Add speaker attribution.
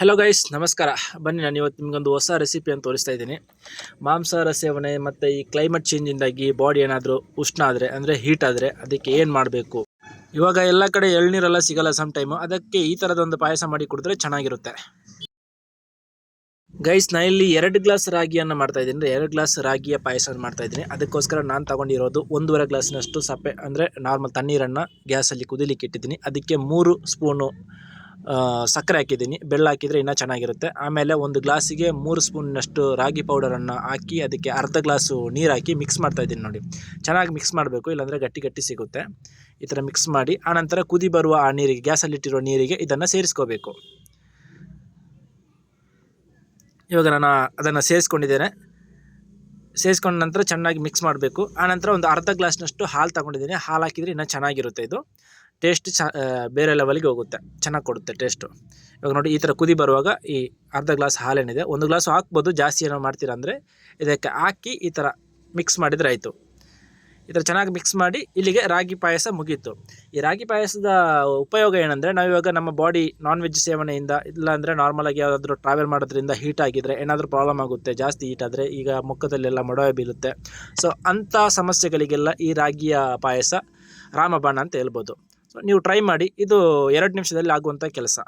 Speaker 1: Hello guys ನಮಸ್ಕಾರ. ಬನ್ನಿ ನಾನು ಇವತ್ತು ನಿಮಗೊಂದು ಹೊಸ ರೆಸಿಪಿಯನ್ನು ತೋರಿಸ್ತಾ ಇದ್ದೀನಿ. ಮಾಂಸಾಹಾರ ಸೇವನೆ ಮತ್ತು ಈ ಕ್ಲೈಮೇಟ್ ಚೇಂಜಿಂದಾಗಿ ಬಾಡಿ ಏನಾದರೂ ಉಷ್ಣ ಆದರೆ, ಅಂದರೆ ಹೀಟ್ ಆದರೆ ಅದಕ್ಕೆ ಏನು ಮಾಡಬೇಕು? ಇವಾಗ ಎಲ್ಲ ಕಡೆ ಎಳ್ನೀರೆಲ್ಲ ಸಿಗಲ್ಲ ಸಮ್ ಟೈಮು ಅದಕ್ಕೆ ಈ ಥರದೊಂದು ಪಾಯಸ ಮಾಡಿ ಕುಡಿದ್ರೆ ಚೆನ್ನಾಗಿರುತ್ತೆ. ಗೈಸ್ ನಾನು ಇಲ್ಲಿ ಎರಡು ಗ್ಲಾಸ್ ರಾಗಿಯನ್ನು ಮಾಡ್ತಾ ಇದ್ದೀನಿ. ಎರಡು ಗ್ಲಾಸ್ ರಾಗಿಯ ಪಾಯಸ ಮಾಡ್ತಾ ಇದ್ದೀನಿ. ಅದಕ್ಕೋಸ್ಕರ ನಾನು ತಗೊಂಡಿರೋದು ಒಂದೂವರೆ ಗ್ಲಾಸಿನಷ್ಟು ಸಪ್ಪೆ, ಅಂದರೆ ನಾರ್ಮಲ್ ತಣ್ಣೀರನ್ನು ಗ್ಯಾಸಲ್ಲಿ ಕುದಿಲಿಕ್ಕೆ ಇಟ್ಟಿದ್ದೀನಿ. ಅದಕ್ಕೆ ಮೂರು ಸ್ಪೂನು ಸಕ್ಕರೆ ಹಾಕಿದ್ದೀನಿ. ಬೆಲ್ಲ ಹಾಕಿದರೆ ಇನ್ನೂ ಚೆನ್ನಾಗಿರುತ್ತೆ. ಆಮೇಲೆ ಒಂದು ಗ್ಲಾಸಿಗೆ ಮೂರು ಸ್ಪೂನ್ನಷ್ಟು ರಾಗಿ ಪೌಡರನ್ನು ಹಾಕಿ ಅದಕ್ಕೆ ಅರ್ಧ ಗ್ಲಾಸು ನೀರು ಹಾಕಿ ಮಿಕ್ಸ್ ಮಾಡ್ತಾ ಇದ್ದೀನಿ ನೋಡಿ. ಚೆನ್ನಾಗಿ ಮಿಕ್ಸ್ ಮಾಡಬೇಕು, ಇಲ್ಲಾಂದರೆ ಗಟ್ಟಿ ಗಟ್ಟಿ ಸಿಗುತ್ತೆ. ಈ ಥರ ಮಿಕ್ಸ್ ಮಾಡಿ ಆನಂತರ ಕುದಿ ಬರುವ ಆ ನೀರಿಗೆ ಗ್ಯಾಸಲ್ಲಿಟ್ಟಿರೋ ನೀರಿಗೆ ಇದನ್ನು ಸೇರಿಸ್ಕೋಬೇಕು. ಇವಾಗ ನಾನು ಅದನ್ನು ಸೇರಿಸ್ಕೊಂಡಿದ್ದೇನೆ. ಸೇರಿಸ್ಕೊಂಡ ನಂತರ ಚೆನ್ನಾಗಿ ಮಿಕ್ಸ್ ಮಾಡಬೇಕು. ಆನಂತರ ಒಂದು ಅರ್ಧ ಗ್ಲಾಸ್ನಷ್ಟು ಹಾಲು ತಗೊಂಡಿದ್ದೀನಿ. ಹಾಲು ಹಾಕಿದರೆ ಇನ್ನೂ ಚೆನ್ನಾಗಿರುತ್ತೆ ಇದು. ಟೇಸ್ಟ್ ಚ ಬೇರೆ ಲೆವೆಲ್ಗೆ ಹೋಗುತ್ತೆ. ಚೆನ್ನಾಗಿ ಕೊಡುತ್ತೆ ಟೇಸ್ಟು ಇವಾಗ ನೋಡಿ, ಈ ಥರ ಕುದಿ ಬರುವಾಗ ಈ ಅರ್ಧ ಗ್ಲಾಸ್ ಹಾಲೇನಿದೆ. ಒಂದು ಗ್ಲಾಸು ಹಾಕ್ಬೋದು, ಜಾಸ್ತಿ ಏನೋ ಮಾಡ್ತೀರಾ ಅಂದರೆ ಇದಕ್ಕೆ ಹಾಕಿ ಈ ಥರ ಮಿಕ್ಸ್ ಮಾಡಿದರೆ ಆಯಿತು. ಈ ಥರ ಚೆನ್ನಾಗಿ ಮಿಕ್ಸ್ ಮಾಡಿ ಇಲ್ಲಿಗೆ ರಾಗಿ ಪಾಯಸ ಮುಗೀತು. ಈ ರಾಗಿ ಪಾಯಸದ ಉಪಯೋಗ ಏನಂದರೆ, ನಾವು ಇವಾಗ ನಮ್ಮ ಬಾಡಿ ನಾನ್ ವೆಜ್ ಸೇವನೆಯಿಂದ, ಇಲ್ಲಾಂದರೆ ನಾರ್ಮಲಾಗಿ ಯಾವುದಾದ್ರೂ ಟ್ರಾವೆಲ್ ಮಾಡೋದ್ರಿಂದ ಹೀಟ್ ಆಗಿದ್ರೆ ಏನಾದರೂ ಪ್ರಾಬ್ಲಮ್ ಆಗುತ್ತೆ, ಜಾಸ್ತಿ ಹೀಟ್ ಆದರೆ ಈಗ ಮುಖದಲ್ಲೆಲ್ಲ ಮೊಡವೆ ಬೀಳುತ್ತೆ. ಸೊ ಅಂಥ ಸಮಸ್ಯೆಗಳಿಗೆಲ್ಲ ಈ ರಾಗಿಯ ಪಾಯಸ ರಾಮಬಾಣ ಅಂತ ಹೇಳ್ಬೋದು. ನೀವು ಟ್ರೈ ಮಾಡಿ. ಇದು ಎರಡು ನಿಮಿಷದಲ್ಲಿ ಆಗುವಂಥ ಕೆಲಸ.